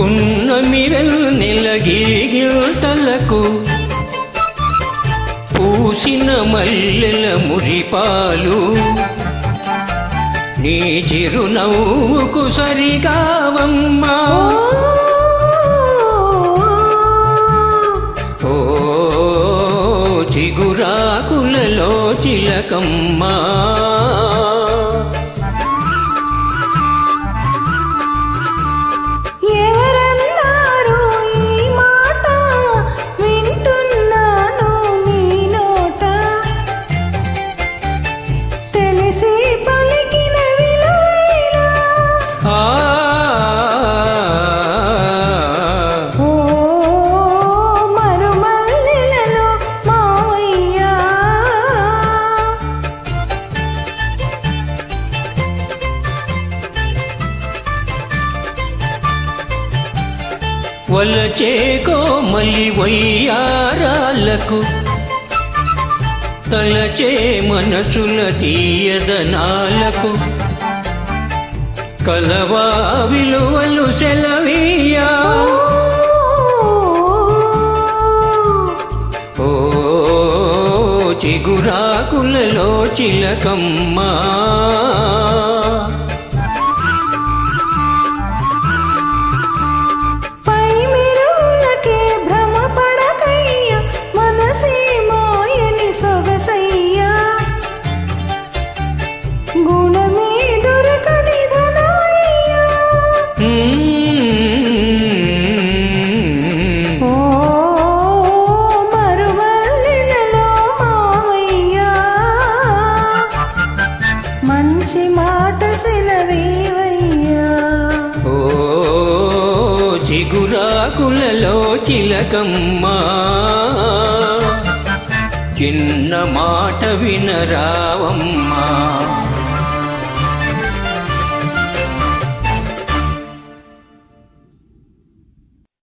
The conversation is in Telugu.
పున్నమి నెలగిల్తలకు పూసిన మల్లెల మురిపాలు నీ చిరునవ్వుకు సరిగావమ్మా. ఓ చిగురాకులలో చిలకమ్మా వలచే కోమలి వయ్యారాలకు. తలచే మనసుల తీయదనాలకు కలవా విలువలు సెలవీయా. ఓ చిగురాకులలో చిలకమ్మా. మంచి మాట సెలవేవయ్యా. ఓ చిగురాకులలో చిలకమ్మా. చిన్న మాట వినరావమ్మా.